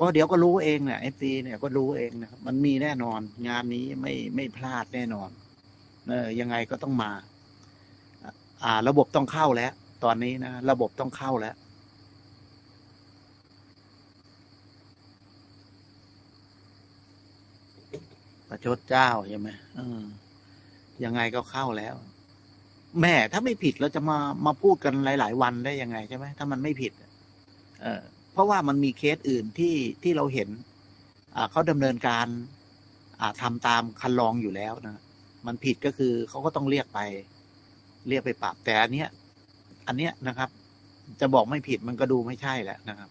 ก็เดี๋ยวก็รู้เองเนี่ยเอฟซีเนี่ยก็รู้เองนะครับมันมีแน่นอน งานนี้ไม่ไม่พลาดแน่นอน เออยังไงก็ต้องมา อ่า ระบบต้องเข้าแล้ว ตอนนี้นะระบบต้องเข้าแล้วประชดเจ้าใช่ไหมเออยังไงก็เข้าแล้ว แม่ถ้าไม่ผิดเราจะมามาพูดกันหลาย ๆ วันได้ยังไงใช่ไหมถ้ามันไม่ผิด เออ ราะว่ามันมีเคสอื่นที่ที่เราเห็นอ่าเขาดำเนินการอ่าทำตามคันลองอยู่แล้วนะ มันผิดก็คือเขาก็ต้องเรียกไป เรียกไปปรับแต่อันเนี้ย อันเนี้ยนะครับ จะบอกไม่ผิดมันก็ดูไม่ใช่แหละนะครับ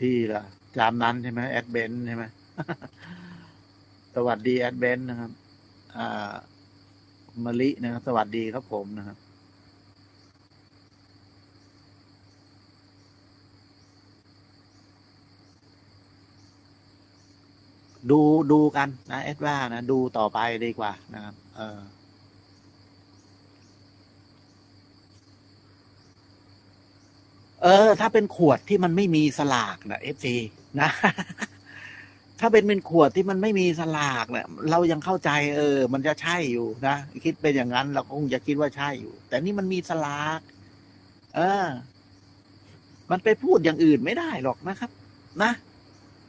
ที่ละ จามนั้นใช่ไหมแอดเบนใช่ไหมสวัสดีแอดเบนนะครับ อ่ามลินะครับ สวัสดีครับผมนะครับดูดูกันนะแอดว่านะ ดูต่อไปดีกว่านะครับ เออ เออ ถ้าเป็นขวดที่มันไม่มีสลากนะเอฟซีนะ ถ้าเป็นเป็นขวดที่มันไม่มีสลากเนี่ยเรายังเข้าใจ เออ มันจะใช่อยู่นะคิดเป็นอย่างนั้น เราก็คงจะคิดว่าใช่อยู่ แต่นี่มันมีสลาก เออ มันไปพูดอย่างอื่นไม่ได้หรอกนะครับ นะ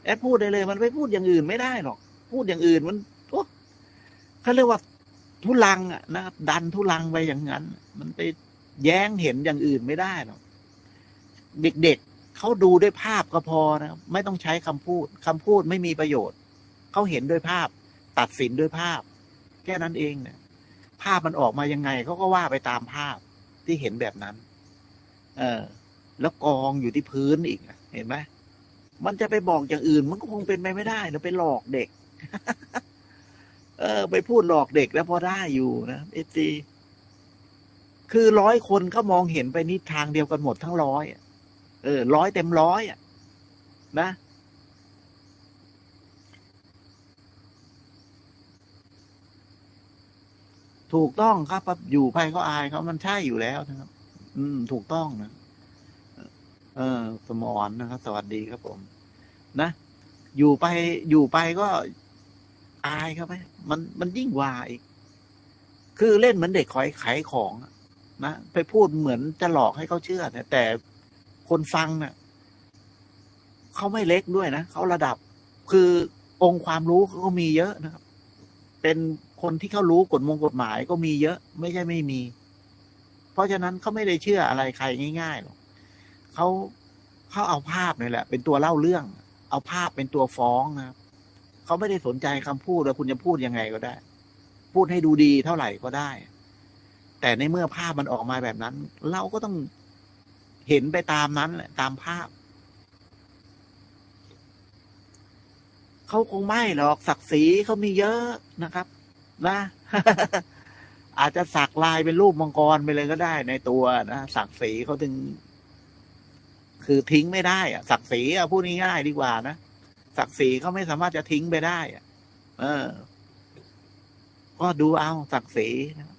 แอดพูดได้เลย มันไปพูดอย่างอื่นไม่ได้หรอก พูดอย่างอื่นมันโอ้เขาเรียกว่าทุลังอะนะดันทุลังไปอย่างนั้น มันไปแย้งเห็นอย่างอื่นไม่ได้หรอก เด็กๆเขาดูด้วยภาพก็พอนะครับไม่ต้องใช้คำพูดคำพูดไม่มีประโยชน์เขาเห็นด้วยภาพ ตัดสินด้วยภาพ แค่นั้นเองเนี่ย ภาพมันออกมายังไงเขาก็ว่าไปตามภาพที่เห็นแบบนั้น เออ แล้วกองอยู่ที่พื้นอีกเห็นไหมมันจะไปบอกอย่างอื่น มันก็คงเป็นไปไม่ได้แล้วไปหลอกเด็ก เออ ไปพูดหลอกเด็กแล้วพอได้อยู่นะเอซีคือร้อยคนก็มองเห็นไปนิดทางเดียวกันหมดทั้งร้อยอะ เออร้อยเต็มร้อยอะ นะ ถูกต้องครับอยู่ไปก็อายเขามันใช่อยู่แล้วนะครับ อืม ถูกต้องนะเออ สมอนนะครับ สวัสดีครับผม นะอยู่ไปอยู่ไปก็อายครับไหมมันมันยิ่งวาอีก คือเล่นเหมือนเด็กขอยขายของนะไปพูดเหมือนจะหลอกให้เขาเชื่อแต่ คนฟังเนะ่ะเขาไม่เล็กด้วยนะเขาระดับ คือองค์ความรู้เขาก็มีเยอะนะครับ เป็นคนที่เขารู้กฎมงกฎหมายก็มีเยอะ ไม่ใช่ไม่มี เพราะฉะนั้นเขาไม่ได้เชื่ออะไรใครง่ายๆหรอกเขาเขาเอาภาพนี่แหละ เป็นตัวเล่าเรื่อง เอาภาพเป็นตัวฟ้องนะครับเขาไม่ได้สนใจคำพูดแล้วคุณจะพูดยังไงก็ได้ พูดให้ดูดีเท่าไหร่ก็ได้ แต่ในเมื่อภาพมันออกมาแบบนั้น เราก็ต้อง เห็นไปตามนั้นแหละตามภาพ เขาคงไม่หรอกศักดิ์ศรีเขามีเยอะนะครับ นะ อาจจะสักลายเป็นรูปมังกรไปเลยก็ได้ในตัวนะศักดิ์ศรีเขาถึง คือทิ้งไม่ได้อะศักดิ์ศรีอะพูดง่ายๆดีกว่านะศักดิ์ศรีเขาไม่สามารถจะทิ้งไปได้อะเออ ก็ดูเอาศักดิ์ศรีนะ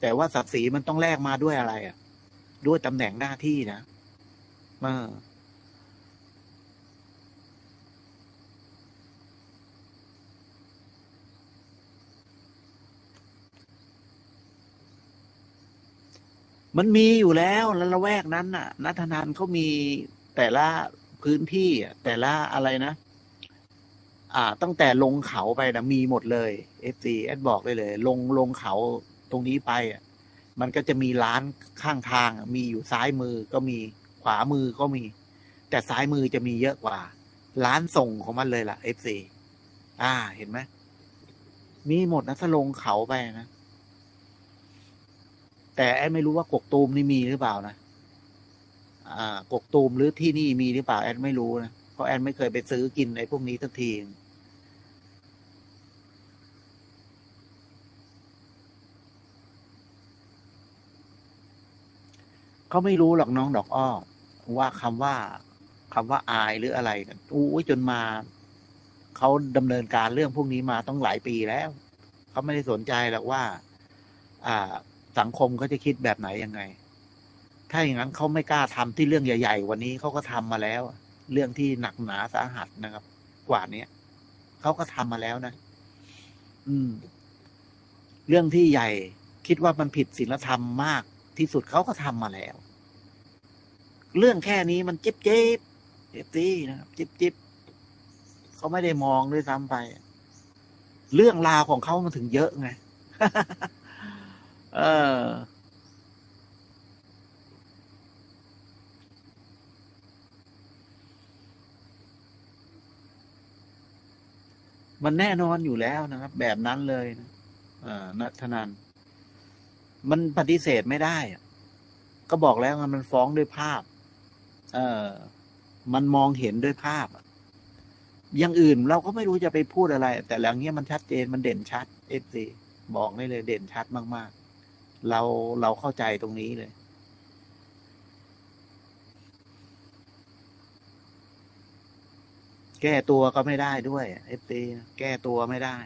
แต่ว่าศักดิ์ศรีมันต้องแลกมาด้วยอะไร อะ ด้วยตำแหน่งหน้าที่นะเออมันมีอยู่แล้วแล้วละแวกนั้นน่ะ นัทนันเขามีแต่ละพื้นที่แต่ละอะไรนะ อ่า ตั้งแต่ลงเขาไปนะมีหมดเลยเอฟซีแอดบอกเลยเลย ลงลงเขาตรงนี้ไปอะ มันก็จะมีร้านข้างทาง มีอยู่ซ้ายมือก็มีขวามือก็มี แต่ซ้ายมือจะมีเยอะกว่า ร้านส่งของมันเลยล่ะเอฟซีอ่า เห็นไหมมีหมดนะถ้าลงเขาไปนะแต่แอดไม่รู้ว่ากกตูมนี่มีหรือเปล่านะอ่ากกตูมหรือที่นี่มีหรือเปล่าแอดไม่รู้นะเพราะแอดไม่เคยไปซื้อกินไอ้พวกนี้สักที เขาไม่รู้หรอกน้องดอกอ้อว่าคำว่าคำว่าอายหรืออะไรกันอู้จนมาเขาดำเนินการเรื่องพวกนี้มาต้องหลายปีแล้วเขาไม่ได้สนใจหรอกว่า อ่า สังคมเขาจะคิดแบบไหนยังไง ถ้าอย่างนั้นเขาไม่กล้าทำที่เรื่องใหญ่ๆวันนี้เขาก็ทำมาแล้ว เรื่องที่หนักหนาสาหัสนะครับ กว่าเนี้ยเขาก็ทำมาแล้วนะอืม เรื่องที่ใหญ่ คิดว่ามันผิดศีลธรรมมาก ที่สุดเขาก็ทำมาแล้ว เรื่องแค่นี้มันจิบจิบเจ็บซีนะครับจิบจิบเขาไม่ได้มองด้วยซ้ำไป เรื่องราวของเขามันถึงเยอะไงเออมันแน่นอนอยู่แล้วนะครับ แบบนั้นเลยนะอ่านัทนัน มันปฏิเสธไม่ได้ ก็บอกแล้วมันฟ้องด้วยภาพ เออมันมองเห็นด้วยภาพอะอย่างอื่นเราก็ไม่รู้จะไปพูดอะไร แต่แล้วเนี้ยมันชัดเจนมันเด่นชัดเอฟซีบอกได้เลยเด่นชัดมาก ๆ เราเราเข้าใจตรงนี้เลย แก้ตัวก็ไม่ได้ด้วยเอฟซีแก้ตัวไม่ได้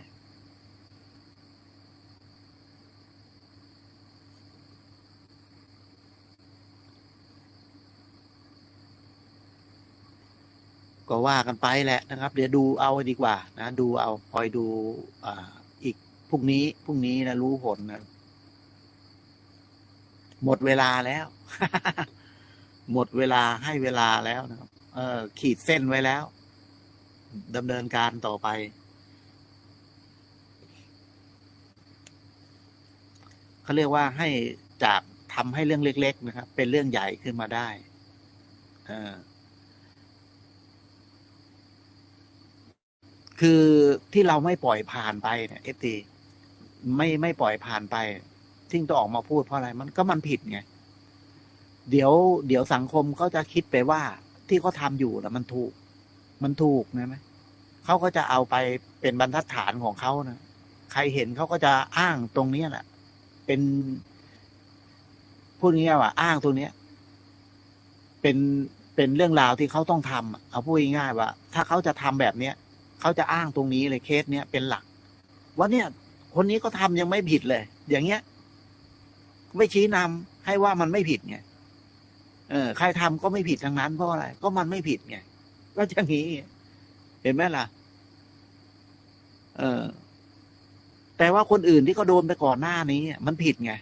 ก็ว่ากันไปแหละนะครับ เดี๋ยวดูเอาดีกว่า นะ ดูเอาคอยดูอ่าอีกพรุ่งนี้พรุ่งนี้นะรู้ผลนะหมดเวลาแล้ว หมดเวลาให้เวลาแล้วนะครับ เออ ขีดเส้นไว้แล้วดำเนินการต่อไป เขาเรียกว่าให้จากทำให้เรื่องเล็ก ๆ นะครับ เป็นเรื่องใหญ่ขึ้นมาได้ เออ คือที่เราไม่ปล่อยผ่านไปเนี่ยเอฟตีไม่ไม่ปล่อยผ่านไปที่ต้องออกมาพูดเพราะอะไร มันก็มันผิดไงเดี๋ยว เดี๋ยวสังคมเขาจะคิดไปว่าที่เขาทำอยู่นะมันถูก มันถูกนะไหมเขาก็จะเอาไปเป็นบรรทัดฐานของเขานะใครเห็นเขาก็จะอ้างตรงเนี้ยแหละเป็นพูดง่ายว่าอ้างตรงเนี้ยเป็นเป็นเรื่องราวที่เขาต้องทำเอาพูดง่ายว่า ถ้าเขาจะทำแบบเนี้ย เขาจะอ้างตรงนี้เลยเคสเนี้ยเป็นหลัก ว่าเนี่ย คนนี้ก็ทำยังไม่ผิดเลย อย่างเงี้ย ไม่ชี้นำให้ว่ามันไม่ผิดไงเออใครทำก็ไม่ผิดทั้งนั้นเพราะอะไร ก็มันไม่ผิดไงก็อย่างนี้ เห็นไหมล่ะ เออ แต่ว่าคนอื่นที่เขาโดนไปก่อนหน้านี้มันผิดไง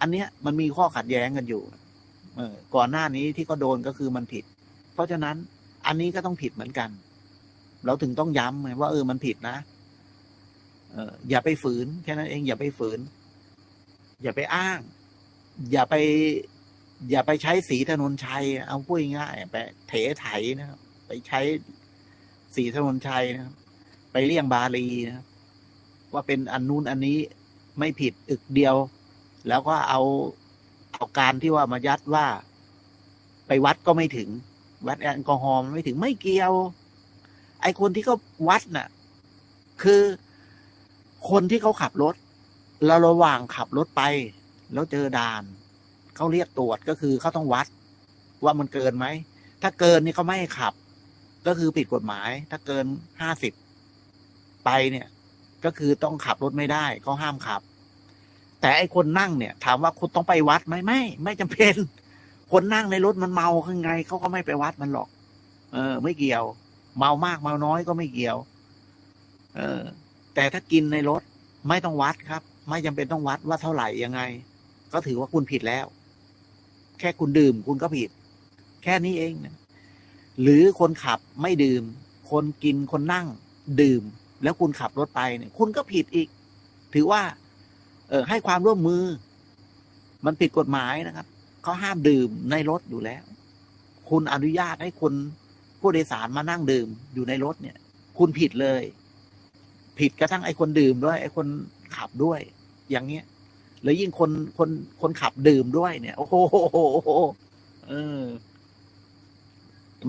อันเนี้ยมันมีข้อขัดแย้งกันอยู่ เออ ก่อนหน้านี้ที่เขาโดนก็คือมันผิด เพราะฉะนั้นอันนี้ก็ต้องผิดเหมือนกัน เราถึงต้องย้ำไงว่าเออมันผิดนะเอออย่าไปฝืนแค่นั้นเองอย่าไปฝืน อย่าไปอ้าง อย่าไป อย่าไปใช้สีถนนชัย เอาพูดง่ายไปเถไถนะครับไปใช้สีถนนชัยนะครับ ไปเลี่ยงบาลีนะครับว่าเป็นอันนู้นอันนี้ไม่ผิดอึกเดียว แล้วก็เอาเอาการที่ว่ามายัดว่า ไปวัดก็ไม่ถึง วัดแอลกอฮอล์ไม่ถึงไม่เกี่ยว ไอคนที่เขาวัดน่ะ คือคนที่เขาขับรถ แล้วระหว่างขับรถไป แล้วเจอด่าน เขาเรียกตรวจก็คือเขาต้องวัด ว่ามันเกินไหม ถ้าเกินนี่เขาไม่ให้ขับ ก็คือผิดกฎหมาย ถ้าเกินห้าสิบไปเนี่ย ก็คือต้องขับรถไม่ได้เขาห้ามขับ แต่ไอคนนั่งเนี่ย ถามว่าคุณต้องไปวัดไหมไม่ ไม่จำเป็นคนนั่งในรถมันเมาข้างไงเขาก็ไม่ไปวัดมันหรอก เออ ไม่เกี่ยว เมามากเมาน้อยก็ไม่เกี่ยว เออ แต่ถ้ากินในรถไม่ต้องวัดครับ ไม่จำเป็นต้องวัดว่าเท่าไหร่ยังไง ก็ถือว่าคุณผิดแล้ว แค่คุณดื่มคุณก็ผิด แค่นี้เองนะหรือคนขับไม่ดื่ม คนกินคนนั่ง ดื่ม แล้วคุณขับรถไปเนี่ย คุณก็ผิดอีก ถือว่า เออให้ความร่วมมือ มันผิดกฎหมายนะครับเขาห้ามดื่มในรถอยู่แล้ว คุณอนุญาตให้คน ผู้โดยสารมานั่งดื่มอยู่ในรถเนี่ย คุณผิดเลย ผิดกระทั่งไอ้คนดื่มด้วย ไอ้คนขับด้วย อย่างเงี้ยแล้วยิ่งคนคนคนขับดื่มด้วยเนี่ย โอ้โหเออ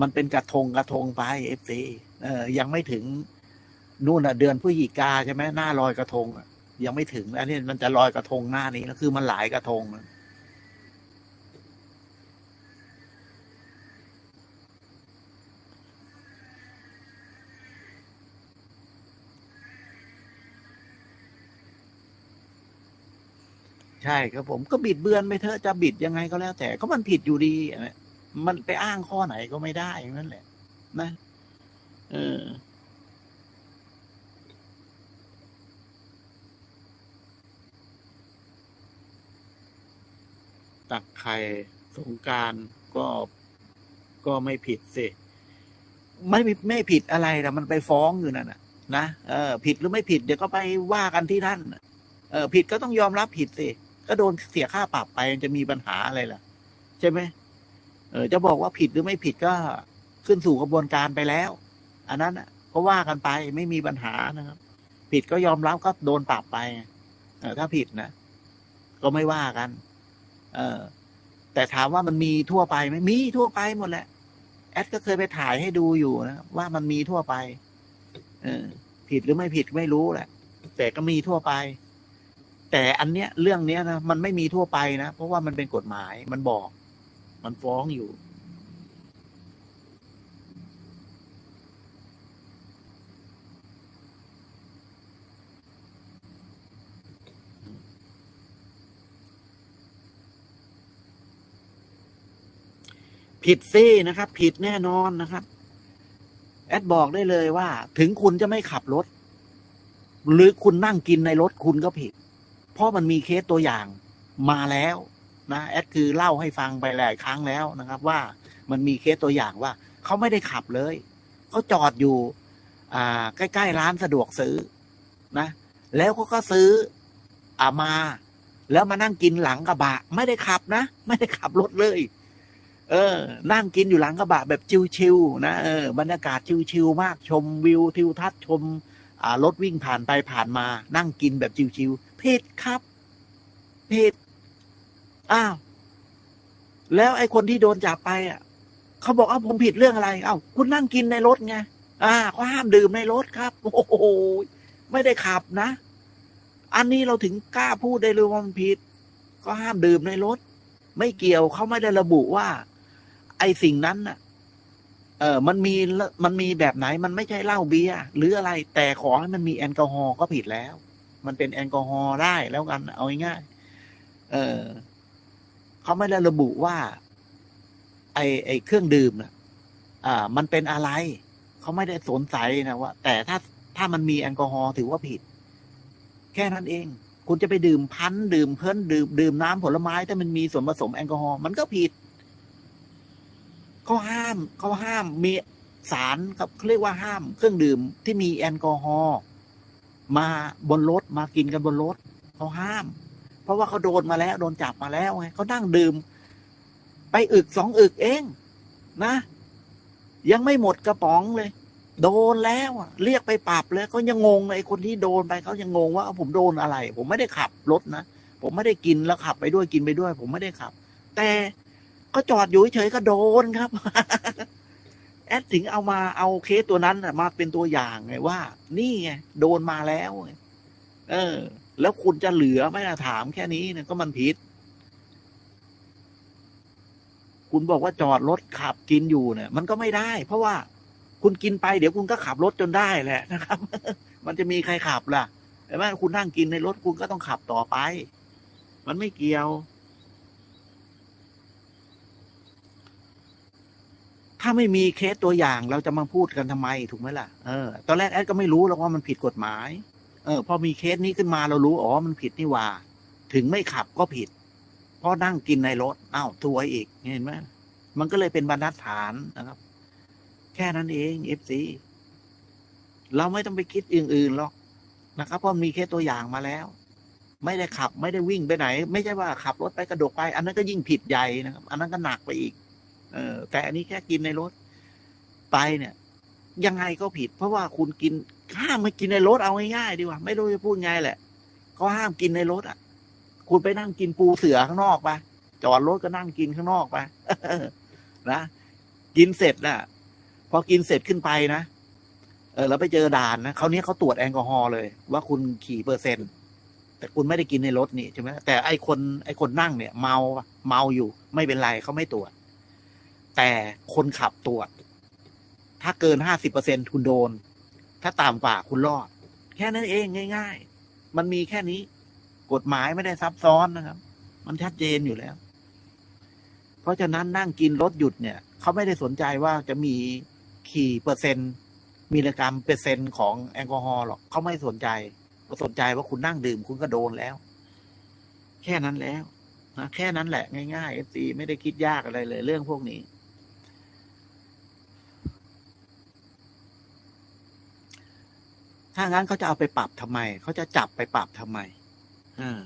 มันเป็นกระทงกระทงไปเอฟซีเออ ยังไม่ถึงนู่นอะ เดือนพฤศจิกาใช่ไหมหน้าลอยกระทงอะยังไม่ถึงอันนี้มันจะลอยกระทงหน้านี้แล้วคือมันหลายกระทง ใช่ครับผมก็บิดเบือนไปเถอะจะบิดยังไงก็แล้ว แต่ก็มันผิดอยู่ดีมันไปอ้างข้อไหนก็ไม่ได้อย่างนั้นแหละ นะ เออตักไข่สงการก็ก็ไม่ผิดสิไม่ไม่ผิดอะไรนะมันไปฟ้องอยู่นั่นนะนะเออผิดหรือไม่ผิดเดี๋ยวก็ไปว่ากันที่นั่นน่ะเออผิดก็ต้องยอมรับผิดสิ ก็โดนเสียค่าปรับไปจะมีปัญหาอะไรล่ะ ใช่ไหมเออจะบอกว่าผิดหรือไม่ผิดก็ขึ้นสู่กระบวนการไปแล้ว อันนั้นก็ว่ากันไปไม่มีปัญหานะครับ ผิดก็ยอมรับก็โดนปรับไปเออถ้าผิดนะก็ไม่ว่ากัน เออแต่ถามว่ามันมีทั่วไปไหมมีทั่วไปหมดแหละแอดก็เคยไปถ่ายให้ดูอยู่นะว่ามันมีทั่วไป เออ ผิดหรือไม่ผิดไม่รู้แหละ แต่ก็มีทั่วไป แต่อันเนี้ยเรื่องเนี้ยนะมันไม่มีทั่วไปนะเพราะว่ามันเป็นกฎหมายมันบอก มันฟ้องอยู่ ผิดซินะครับ ผิดแน่นอนนะครับ แอดบอกได้เลยว่า ถึงคุณจะไม่ขับรถ หรือคุณนั่งกินในรถคุณก็ผิด ราะมันมีเคสตัวอย่างมาแล้วนะแอดคือเล่าให้ฟังไปหลายครั้งแล้วนะครับ ว่ามันมีเคสตัวอย่างว่าเขาไม่ได้ขับเลยเขาจอดอยู่อ่าใกล้ ๆ ร้านสะดวกซื้อนะ แล้วเขาก็ซื้ออามา แล้วมานั่งกินหลังกระบะ ไม่ได้ขับนะ ไม่ได้ขับรถเลย เออ นั่งกินอยู่หลังกระบะแบบชิวๆนะเออบรรยากาศชิวๆมากชมวิวทิวทัศน์ชมอ่ารถวิ่งผ่านไปผ่านมา นั่งกินแบบชิวๆ ผิดครับ ผิด อ้าว แล้วไอ้คนที่โดนจับไปอะเขาบอกว่าผมผิดเรื่องอะไร เอ้าคุณนั่งกินในรถไง อ่าเขาห้ามดื่มในรถครับ โอ้โห ไม่ได้ขับนะ อันนี้เราถึงกล้าพูดได้เลยว่ามันผิด ก็ห้ามดื่มในรถ ไม่เกี่ยวเขาไม่ได้ระบุว่า ไอ้สิ่งนั้นน่ะ เออ มันมีมันมีแบบไหน มันไม่ใช่เหล้าเบียร์หรืออะไร แต่ขอให้มันมีแอลกอฮอล์ก็ผิดแล้ว มันเป็นแอลกอฮอล์ได้แล้วกัน เอาง่ายๆเออเขาไม่ได้ระบุว่า ไอไอเครื่องดื่มนะอ่า มันเป็นอะไร เขาไม่ได้สนใจนะว่า แต่ถ้าถ้ามันมีแอลกอฮอล์ถือว่าผิด แค่นั้นเอง คุณจะไปดื่มพันดื่มเพิ่นดื่ม ดื่มน้ำผลไม้ถ้ามันมีส่วนผสมแอลกอฮอล์มันก็ผิดเขาห้ามเขาห้ามมีสารครับเขาเรียกว่าห้าม เครื่องดื่มที่มีแอลกอฮอล์ มาบนรถมากินกันบนรถเขาห้าม เพราะว่าเขาโดนมาแล้ว โดนจับมาแล้วไงเขานั่งดื่ม ไปอึกสองอึกเอง นะ ยังไม่หมดกระป๋องเลย โดนแล้วเรียกไปปรับเลยเขายังงงเลยไอ้คนที่โดนไปเขายังงงว่าผมโดนอะไร ผมไม่ได้ขับรถนะผมไม่ได้กินแล้วขับไปด้วยกินไปด้วย ผมไม่ได้ขับ แต่ก็จอดอยู่เฉยๆก็โดนครับ แอดถึงเอามาเอาเคสตัวนั้นมาเป็นตัวอย่างไงว่า นี่ไงโดนมาแล้วเออ แล้วคุณจะเหลือไหม่ละถามแค่นี้เนี่ยก็มันผิด คุณบอกว่าจอดรถขับกินอยู่เนี่ย มันก็ไม่ได้ เพราะว่าคุณกินไปเดี๋ยวคุณก็ขับรถจนได้แหละนะครับ มันจะมีใครขับล่ะแต่ว่าคุณนั่งกินในรถคุณก็ต้องขับต่อไป มันไม่เกี่ยว ถ้าไม่มีเคสตัวอย่างเราจะมาพูดกันทำไมถูกไหมล่ะเออตอนแรกแอดก็ไม่รู้หรอกว่ามันผิดกฎหมาย เออ พอมีเคสนี้ขึ้นมาเรารู้อ๋อมันผิดนี่ว่า ถึงไม่ขับก็ผิด เพราะนั่งกินในรถอ้าวทัวร์อีกเห็นไหมมันก็เลยเป็นบรรทัดฐานนะครับ แค่นั้นเองเอฟซีเราไม่ต้องไปคิดอื่นๆหรอกนะครับเพราะมีเคสตัวอย่างมาแล้ว ไม่ได้ขับไม่ได้วิ่งไปไหน ไม่ใช่ว่าขับรถไปกระโดดไป อันนั้นก็ยิ่งผิดใหญ่นะครับ อันนั้นก็หนักไปอีก เออ แต่อันนี้แค่กินในรถ ไปเนี่ย ยังไงก็ผิด เพราะว่าคุณกินห้ามไมากินในรถเอาง่ายๆดีกว่า ไม่รู้จะพูดไงแหละเขาห้ามกินในรถอะ คุณไปนั่งกินปูเสือข้างนอกไปจอดรถก็นั่งกินข้างนอกไปนะกินเสร็จน่ะ พอกินเสร็จขึ้นไปนะเออแล้วไปเจอด่านนะเขาวนี้เขาตรวจแอลกอฮอล์เลย ว่าคุณขี่เปอร์เซ็นต์ แต่คุณไม่ได้กินในรถนี่ใช่ไหมแต่ไอคนไอคนนั่งเนี่ย เมาเมาอยู่ ไม่เป็นไรเขาไม่ตรวจ แต่คนขับตรวจ ถ้าเกินห้าสิบเปอร์เซ็นคุณโดน ถ้าต่ำกว่าคุณรอด แค่นั้นเองง่าย ๆ มันมีแค่นี้ กฎหมายไม่ได้ซับซ้อนนะครับ มันชัดเจนอยู่แล้ว เพราะฉะนั้นนั่งกินรถหยุดเนี่ย เขาไม่ได้สนใจว่าจะมีขี่เปอร์เซ็นต์มิลลิกรัมเปอร์เซ็นต์ของแอลกอฮอล์หรอกเขาไม่สนใจเขาสนใจว่าคุณนั่งดื่มคุณก็โดนแล้ว แค่นั้นแล้วนะแค่นั้นแหละง่ายๆเอฟซีไม่ได้คิดยากอะไรเลย เรื่องพวกนี้ ถ้างั้นเขาจะเอาไปปรับทำไม เขาจะจับไปปรับทำไม อืม